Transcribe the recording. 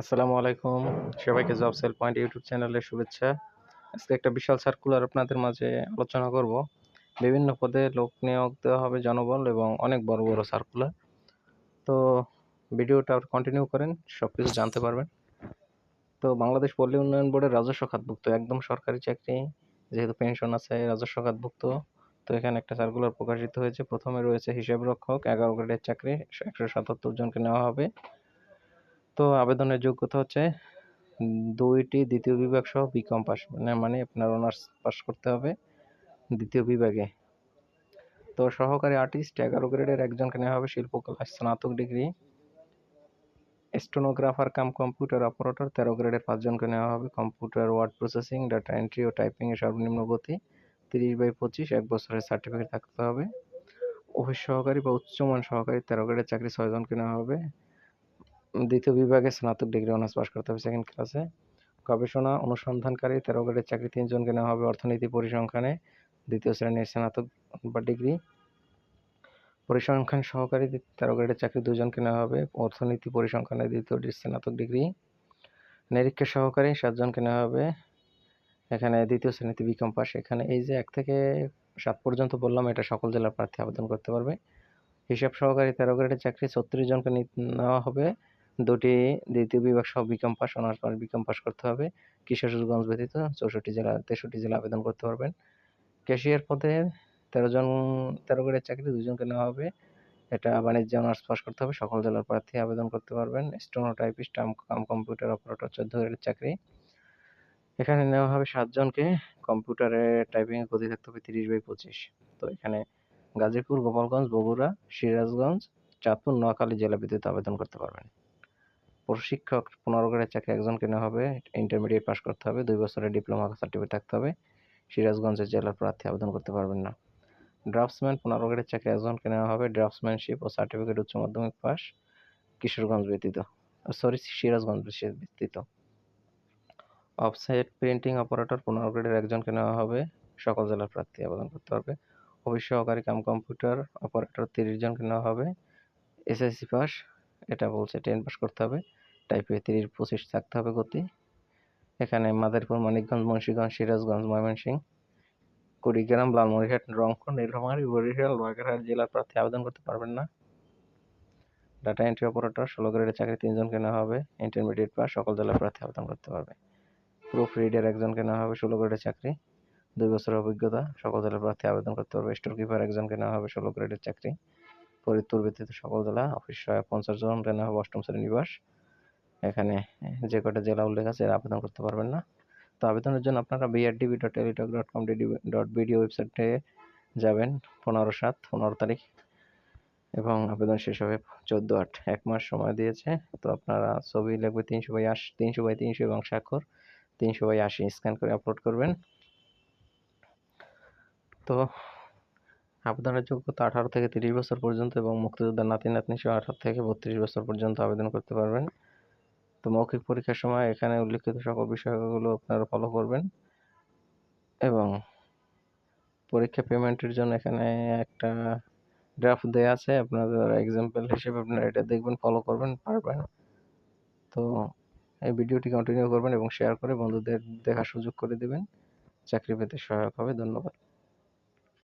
আসসালামু আলাইকুম। সবাইকে জব সেল পয়েন্ট ইউটিউব চ্যানেলে শুভেচ্ছা। আজকে একটা বিশাল সার্কুলার আপনাদের মাঝে আলোচনা করব। বিভিন্ন পদে লোক নিয়োগ দেওয়া হবে জনবল এবং অনেক বড় বড় সার্কুলার তো ভিডিওটা কন্টিনিউ করেন সব কিছু জানতে পারবেন। তো বাংলাদেশ পল্লী উন্নয়ন বোর্ডের রাজস্ব খাতভুক্ত, একদম সরকারি চাকরি, যেহেতু পেনশন আছে, রাজস্ব খাতভুক্ত। তো এখানে একটা সার্কুলার প্রকাশিত হয়েছে। প্রথমে রয়েছে হিসাব রক্ষক, এগারো গ্রেডের চাকরি, একশো সাতাত্তর জনকে নেওয়া হবে। তো আবেদনের যোগ্যতা হচ্ছে দুইটি দ্বিতীয় বিভাগ সহ বিকম পাস মানে মানে আপনার অনার্স পাস করতে হবে দ্বিতীয় বিভাগে। তো সহকারী আর্টিস্ট এগারো গ্রেডের একজনকে নেওয়া হবে শিল্পকলা, স্নাতক degree, stenographer cum computer operator, তেরো গ্রেডের পাঁচজনকে নেওয়া হবে computer, word processing, data entry ও টাইপিংয়ের সর্বনিম্ন গতি, তিরিশ বাই পঁচিশ, এক বছরের সার্টিফিকেট থাকতে হবে। অফিস সহকারী বা উচ্চমান সহকারী, তেরো গ্রেডের চাকরি ছয়জনকে নেওয়া হবে। দ্বিতীয় বিভাগে স্নাতক ডিগ্রি অনার্স পাস করতে হবে সেকেন্ড ক্লাসে গবেষণা, অনুসন্ধানকারী, তেরো গ্রেডের চাকরি তিনজনকে নেওয়া হবে, অর্থনীতি পরিসংখ্যানে দ্বিতীয় শ্রেণির স্নাতক বা ডিগ্রি। পরিসংখ্যান সহকারী তেরো গ্রেডের চাকরি দুজনকে নেওয়া হবে, অর্থনীতি পরিসংখ্যানে দ্বিতীয় স্নাতক ডিগ্রি। নিরীক্ষা সহকারী সাতজনকে নেওয়া হবে, এখানে দ্বিতীয় শ্রেণীতে বিকম পাস এখানে এই যে এক থেকে সাত পর্যন্ত বললাম, এটা সকল জেলার প্রার্থী আবেদন করতে পারবে। হিসাব সহকারী তেরো গ্রেডের চাকরি, ছত্রিশ জনকে নেওয়া হবে। দুটি দ্বিতীয় বিভাগ সহ BCom pass honours pass BCom pass করতে হবে। কিশোরগঞ্জ ব্যতীত চৌষট্টি জেলা, তেষট্টি জেলা আবেদন করতে পারবেন। ক্যাশিয়ার পদে তেরো জন, তেরো গ্রেডের চাকরি দুজনকে নেওয়া হবে। এটা বাণিজ্য অনার্স পাস করতে হবে। সকল জেলার প্রার্থী আবেদন করতে পারবেন। Steno typist cum computer operator চোদ্দ গ্রেডের চাকরি। এখানে নেওয়া হবে সাতজনকে কম্পিউটারে টাইপিং এর গতি থাকতে হবে তিরিশ বাই পঁচিশ। তো এখানে গাজীপুর, গোপালগঞ্জ, বগুড়া, সিরাজগঞ্জ, চাঁদপুর, নোয়াখালী জেলা বিদ্যুৎ আবেদন করতে পারবেন। প্রশিক্ষক পনেরো গ্রেডের চাকরি একজনকে নেওয়া হবে ইন্টারমিডিয়েট পাস করতে হবে, দুই বছরের ডিপ্লোমা সার্টিফিকেট থাকতে হবে, সিরাজগঞ্জের জেলার প্রার্থী আবেদন করতে পারবেন না। ড্রাফটসম্যান পনেরো গ্রেডের চাকরি একজনকে নেওয়া হবে ড্রাফটসম্যানশিপ ও সার্টিফিকেট উচ্চ মাধ্যমিক পাস কিশোরগঞ্জ ব্যতীত সরি সিরাজগঞ্জ ব্যতীত। অফসাইট প্রিন্টিং অপারেটর পনেরো গ্রেডের একজনকে নেওয়া হবে, সকল জেলার প্রার্থী আবেদন করতে পারবে। অফিস সহকারী কাম কম্পিউটার অপারেটর তিরিশ জনকে নেওয়া হবে এসএসসি পাস এটা বলছে টেন পাস করতে হবে। টাইপ এ তিরিশ পঁচিশ থাকতে হবে গতি। এখানে মাদারীপুর, মানিকগঞ্জ, মুন্সীগঞ্জ, সিরাজগঞ্জ, ময়মনসিংহ, কুড়িগ্রাম, লালমনিরহাট, রংপুর, নীলফামারী, বরিশাল বাগেরহাট জেলার প্রার্থী আবেদন করতে পারবেন না। ডাটা এন্ট্রি অপারেটর ষোলো গ্রেডের চাকরি তিনজনকে নেওয়া হবে। ইন্টারমিডিয়েট পাস সকল জেলার প্রার্থী আবেদন করতে পারবে। প্রুফ রিডার একজনকে নেওয়া হবে, ষোলো গ্রেডের চাকরি। দুই বছরের অভিজ্ঞতা, সকল জেলার প্রার্থী আবেদন করতে পারবে। স্টোর কিপার একজনকে নেওয়া হবে, ষোলো গ্রেডের চাকরি। ফরিদপুর ব্যতীত সকল জেলা অফিস সহায়ক পঞ্চাশ জন নেওয়া হবে অষ্টম শ্রেণি নিবাস। এখানে যে কটা জেলা উল্লেখ আছে এরা আবেদন করতে পারবেন না। তো আবেদনের জন্য আপনারা BRDB dot Teletalk dot com dot BD ওয়েবসাইটে যাবেন পনেরো সাত, পনেরো তারিখ এবং আবেদন শেষ হবে চোদ্দ আট। এক মাস সময় দিয়েছে। তো আপনারা ছবি লাগবে তিনশো বাই আশি, তিনশো বাই তিনশো এবং স্বাক্ষর তিনশো বাই আশি। স্ক্যান করে আপলোড করবেন। তো আবেদনের যোগ্যতা আঠারো থেকে তিরিশ বছর পর্যন্ত এবং মুক্তিযোদ্ধার নাতি নাতনি সহ আঠারো থেকে বত্রিশ বছর পর্যন্ত আবেদন করতে পারবেন। তো মৌখিক পরীক্ষার সময় এখানে উল্লিখিত সকল বিষয়গুলো আপনারা ফলো করবেন এবং পরীক্ষা পেমেন্টের জন্য এখানে একটা ড্রাফট দেওয়া আছে। আপনাদের এক্সাম্পল হিসেবে আপনারা এটা দেখবেন ফলো করবেন, পারবেন। তো এই ভিডিওটি কন্টিনিউ করবেন এবং শেয়ার করে বন্ধুদের দেখার সুযোগ করে দেবেন। চাকরি পেতে সহায়ক হবে, ধন্যবাদ।